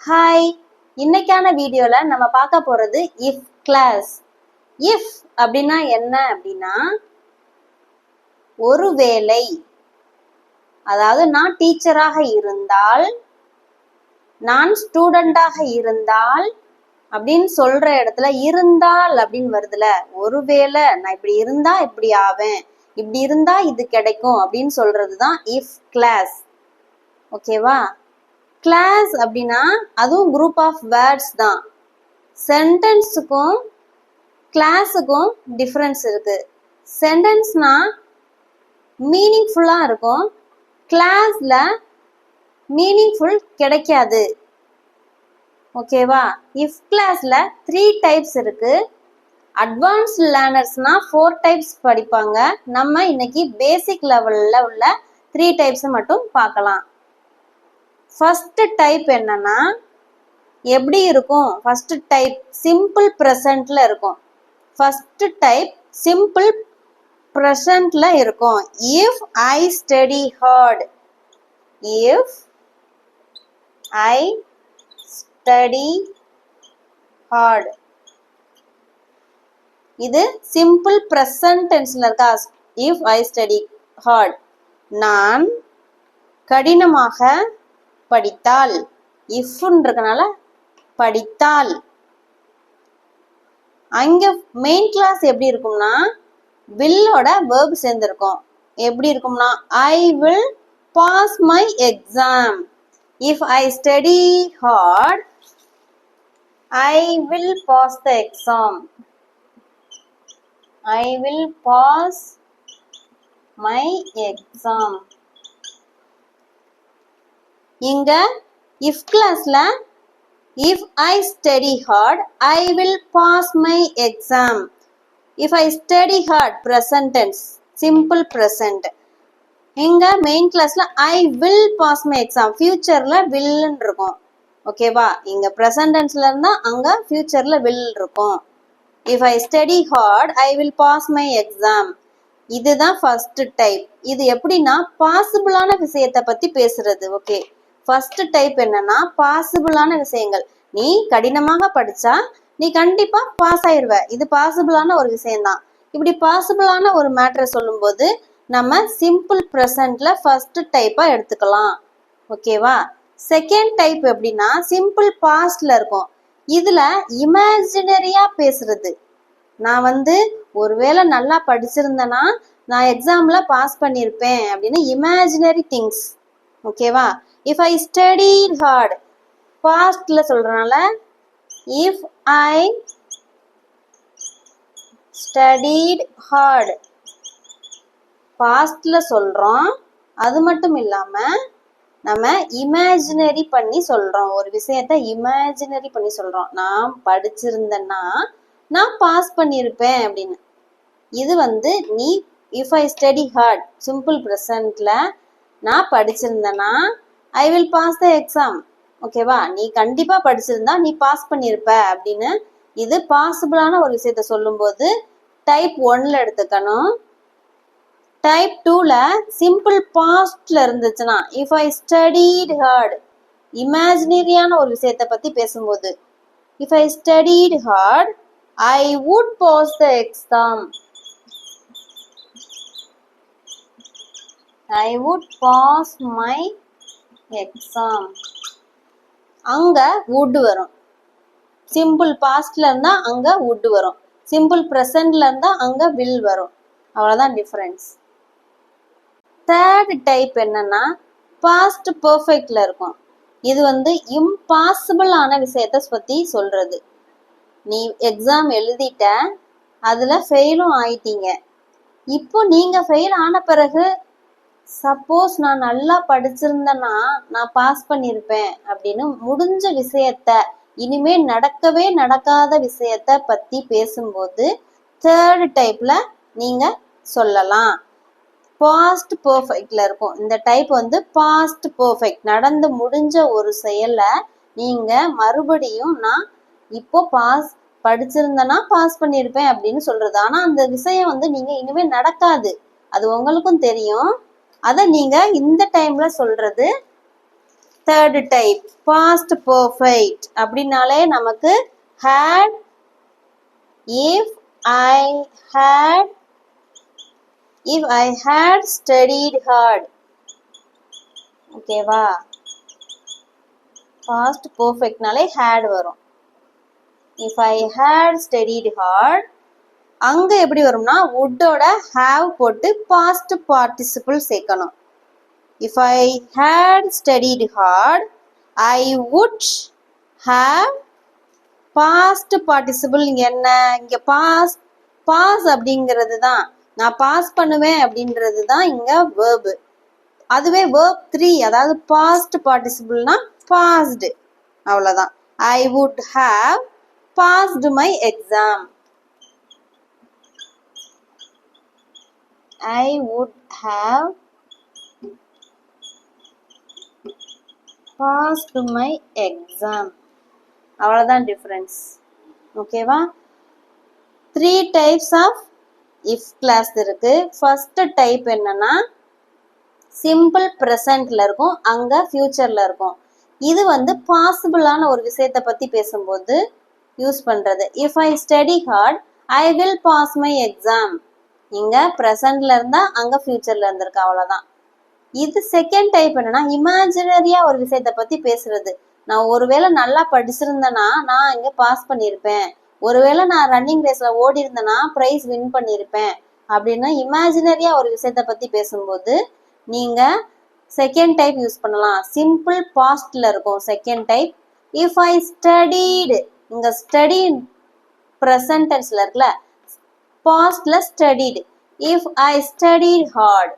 Hi இன்னைக்கான வீடியோல நம்ம பார்க்க போறது இஃப் கிளாஸ் இஃப் அப்படின்னா என்ன அப்படின்னா ஒருவேளை அதாவது நான் டீச்சராக இருந்தால் நான் ஸ்டூடெண்டாக இருந்தால் அப்படின்னு சொல்ற இடத்துல இருந்தால் அப்படின்னு வருதுல. ஒருவேளை நான் இப்படி இருந்தா இப்படி ஆவேன் இப்படி இருந்தா இது கிடைக்கும் அப்படின்னு சொல்றதுதான் இஃப் கிளாஸ் ஓகேவா கிளாஸ் அப்படின்னா அதுவும் குரூப் ஆஃப் வேர்ட்ஸ் தான். சென்டென்ஸுக்கும் கிளாஸுக்கும் டிஃப்ரென்ஸ் இருக்கு. சென்டென்ஸ்னா மீனிங்ஃபுல்லாக இருக்கும். கிளாஸில் மீனிங்ஃபுல் கிடைக்காது. ஓகேவா இஃப் கிளாஸில் த்ரீ டைப்ஸ் இருக்கு. அட்வான்ஸ் லேர்னர்ஸ்னா ஃபோர் டைப்ஸ் படிப்பாங்க. நம்ம இன்னைக்கு பேசிக் லெவலில் உள்ள த்ரீ டைப்ஸை மட்டும் பார்க்கலாம். ஃபஸ்ட்டு டைப் என்னன்னா எப்படி இருக்கும்? ஃபஸ்ட்டு டைப் சிம்பிள் ப்ரெசண்ட்டில் இருக்கும். ஃபஸ்ட்டு டைப் சிம்பிள் ப்ரெசண்ட்டில் இருக்கும். If I study hard if I study hard இது சிம்பிள் ப்ரெசன்ட் டென்ஸ்ல இருக்கா? இஃப் ஐ ஸ்டடி ஹார்ட் நான் கடினமாக படித்தால். இஃப்ன்றதுனால படித்தால். அங்க மெயின் கிளாஸ் எப்படி இருக்கும்னா வில்லோட வேர்ப் சேர்ந்திருக்கும். எப்படி இருக்கும்னா I will pass my exam if I study hard I will pass the exam I will pass my exam இங்க இஃப் கிளாஸ்ல if I study hard I will pass my exam if I study hard present tense simple present இங்க main கிளாஸ்ல I will pass my exam ஃபியூச்சர்ல வில்லுன்னு இருக்கும். ஓகேவா இங்க present டென்ஸ்ல இருந்தா அங்க ஃபியூச்சர்ல வில் இருக்கும். If I study hard I will pass my exam இதுதான் ஃபர்ஸ்ட் டைப் இது எப்படின்னா பாசிபிளான விஷயத்தை பத்தி பேசுறது. ஓகே ஃபர்ஸ்ட் டைப் என்னன்னா பாசிபிளான விஷயங்கள். நீ கடினமாக படிச்சா நீ கண்டிப்பா பாஸ் ஆயிருவ. இது பாசிபிளான ஒரு விஷயம்தான். இப்படி பாசிபிளான ஒரு மேட்ரை சொல்லும்போது நம்ம சிம்பிள் ப்ரெசன்ட்ல ஃபர்ஸ்ட் டைப்பா எடுத்துக்கலாம். ஓகேவா செகண்ட் டைப் எப்படின்னா சிம்பிள் பாஸ்ட்ல இருக்கும். இதுல இமேஜினரியா பேசுறது. நான் வந்து ஒருவேளை நல்லா படிச்சிருந்தேன்னா நான் எக்ஸாம்ல பாஸ் பண்ணியிருப்பேன் அப்படின்னு இமேஜினரி திங்ஸ் ஓகேவா இஃப் ஐ ஸ்டடி ஹார்ட் பாஸ்டில் சொல்கிறனால இஃப் ஐ ஸ்டடீட் ஹார்ட் பாஸ்ட்ல சொல்றோம். அது மட்டும் இல்லாம நம்ம இமேஜினரி பண்ணி சொல்றோம். ஒரு விஷயத்த இமேஜினரி பண்ணி சொல்றோம். நான் படிச்சிருந்தேன்னா நான் பாஸ் பண்ணியிருப்பேன் அப்படின்னு. இது வந்து நீ if I study hard simple ப்ரெசன்ட்ல நான் படிச்சிருந்தேன்னா I will pass the exam ஓகேவா நீ கண்டிப்பா படிச்சிருந்தா நீ பாஸ் பண்ணியிருப்ப அப்படின்னு இது பாசிபிளான ஒரு விஷயத்த சொல்லும்போது டைப் ஒன்ல எடுத்துக்கணும். டைப் டூல சிம்பிள் பாஸ்ட்ல இருந்துச்சுன்னா இஃப் ஐ ஸ்டடீட் ஹார்ட் இமேஜினரியான ஒரு விஷயத்த பத்தி பேசும்போது if I studied hard I would pass the exam I would pass my exam அங்க வுட் வரும். சிம்பிள் பாஸ்ட்ல இருந்தா அங்க வுட் வரும். சிம்பிள் ப்ரெசன்ட்ல இருந்தா அங்க வில் வரும். அவ்வளவுதான் டிஃபரன்ஸ் தேர்ட் டைப் என்னன்னா பாஸ்ட் பர்ஃபெக்ட்ல இருக்கும். இது வந்து இம்பாசிபிள் ஆன விஷயத்த பத்தி சொல்றது. நீ எக்ஸாம் எழுதிட்ட அதுல ஃபெயிலும் ஆயிட்டீங்க. இப்போ நீங்க ஃபெயில் ஆன பிறகு சப்போஸ் நான் நல்லா படிச்சிருந்தேன்னா நான் பாஸ் பண்ணியிருப்பேன் அப்படின்னு முடிஞ்ச விஷயத்த இனிமே நடக்கவே நடக்காத விஷயத்த பத்தி பேசும்போது தேர்ட் டைப்ல நீங்க சொல்லலாம். பாஸ்ட் பர்ஃபெக்ட்ல இருக்கும். இந்த டைப் வந்து பாஸ்ட் பர்ஃபெக்ட் நடந்து முடிஞ்ச ஒரு செயலை நீங்க மறுபடியும் நான் இப்போ பாஸ் படிச்சிருந்தேன்னா பாஸ் பண்ணியிருப்பேன் அப்படின்னு சொல்றது. ஆனா அந்த விஷயம் வந்து நீங்க இனிமே நடக்காது. அது உங்களுக்கும் தெரியும். அதை நீங்கள் இந்த டைமில் சொல்கிறது தேர்டு டைப் பாஸ்ட் பர்ஃபெக்ட் அப்படின்னாலே நமக்கு had if I had if I had studied hard ஓகேவா பாஸ்ட் பர்ஃபெக்ட்னாலே ஹேட் வரும். If I had studied hard அங்க எப்படி வரும்னா வுட்டோட ஹாவ் போட்டு பாஸ்ட் பார்ட்டிசிபிள் சேர்க்கணும். If I had studied hard I would have past participle என்ன? இங்க பாஸ் பாஸ் அப்படிங்கிறது தான் நான் பாஸ் பண்ணுவேன் அப்படின்றது தான் இங்க வேர்பு அதுவே வேர்ப் த்ரீ அதாவது பாஸ்ட் பார்ட்டிசிபிள்னா பாஸ்டு அவ்வளோதான் I would have passed my exam I would have passed my exam அவ்வளோதான் டிஃப்ரென்ஸ் ஓகேவா three types of if clause இருக்கு. ஃபர்ஸ்ட் டைப் என்னன்னா சிம்பிள் ப்ரெசண்ட்ல இருக்கும் அங்க ஃபியூச்சர்ல இருக்கும். இது வந்து பாசிபிளான ஒரு விஷயத்தை பத்தி பேசும்போது யூஸ் பண்றது. If I study hard I will pass my exam இங்க ப்ரெசண்ட்ல இருந்தா அங்க ஃபியூச்சர்ல இருந்திருக்கு அவ்வளவுதான். இது செகண்ட் டைப் என்னன்னா இமேஜினரியா ஒரு விஷயத்தை பத்தி பேசுறது. நான் ஒருவேளை நல்லா படிச்சிருந்தேன்னா நான் இங்க பாஸ் பண்ணியிருப்பேன். ஒருவேளை நான் ரன்னிங் ரேஸ்ல ஓடி இருந்தேன்னா ப்ரைஸ் வின் பண்ணியிருப்பேன். அப்படின்னு இமேஜினரியா ஒரு விஷயத்த பத்தி பேசும்போது நீங்க செகண்ட் டைப் யூஸ் பண்ணலாம். சிம்பிள் பாஸ்ட்ல இருக்கும் second type if I studied இங்க ஸ்டடி ப்ரெசன்டென்ஸ்ல இருக்குல்ல பாஸ்ட்ல studied if I studied hard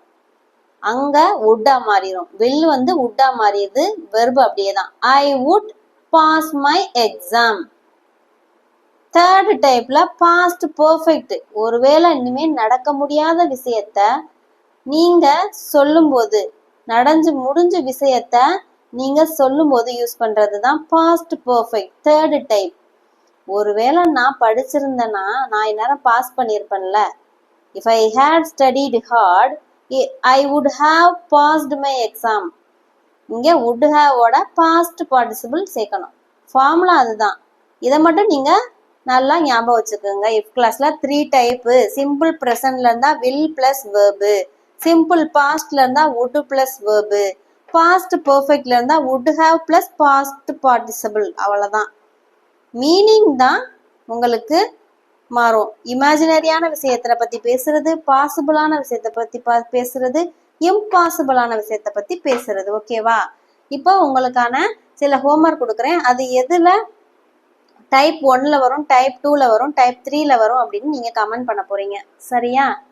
அங்க உட்டா மாறிடும் வில் வந்து உட்டா மாறிடுது வெர்பு அப்படியே தான் I would pass my exam third டைப்ல பாஸ்ட் பர்ஃபெக்ட் ஒருவேளை இனிமே நடக்க முடியாத விஷயத்த நீங்க சொல்லும்போது நடந்து முடிஞ்ச விஷயத்த நீங்க சொல்லும்போது யூஸ் பண்றது தான் பாஸ்ட் பர்ஃபெக்ட் தேர்ட் டைப் ஒருவேளை நான் படிச்சிருந்தேன்னா நான் இந்நேரம் pass பண்ணியிருப்பேன்ல. If I had studied hard I would have passed my exam இங்கே வுட் ஹாவோட பாஸ்ட் பார்ட்டிசிபிள் சேர்க்கணும். ஃபார்முலா அதுதான். இதை மட்டும் நீங்கள் நல்லா ஞாபகம் வச்சுக்கோங்க. இஃப் கிளாஸ்ல த்ரீ டைப்பு சிம்பிள் ப்ரெசன்ட்ல இருந்தால் வில் ப்ளஸ் வேர்பு சிம்பிள் பாஸ்ட்ல இருந்தால் வுட் ப்ளஸ் வேர்பு பாஸ்ட் பர்ஃபெக்ட்ல இருந்தால் would have plus past participle அவ்வளோதான் மீனிங் தான் உங்களுக்கு மாறும். இமேஜினரியான விஷயத்தை பத்தி பேசுறது பாசிபிளான விஷயத்தை பற்றி பா- பேசுறது இம்பாசிபிளான விஷயத்தை பத்தி பேசுறது ஓகேவா இப்போ உங்களுக்கான சில ஹோம்ஒர்க் கொடுக்குறேன். அது எதுல? டைப் ஒன்ல வரும் டைப் டூல வரும் டைப் த்ரீல வரும் அப்படின்னு நீங்க கமெண்ட் பண்ண போறீங்க. சரியா?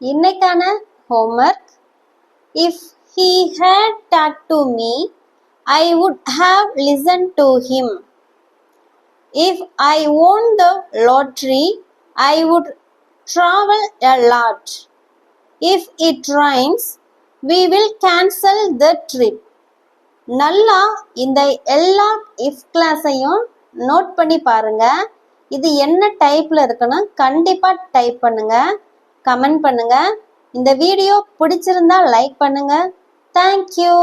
இன்னைக்கான homework if he had talk to me I would have listen to him if I won the lottery I would travel a lot if it rains we will cancel the trip நல்லா இந்த எல்லா if கிளாஸையும் note பண்ணி பாருங்க. இது என்ன டைப்பில் இருக்குன்னு கண்டிப்பாக டைப் பண்ணுங்க. கமெண்ட் பண்ணுங்க. இந்த வீடியோ பிடிச்சிருந்தா லைக் பண்ணுங்க. தேங்க்யூ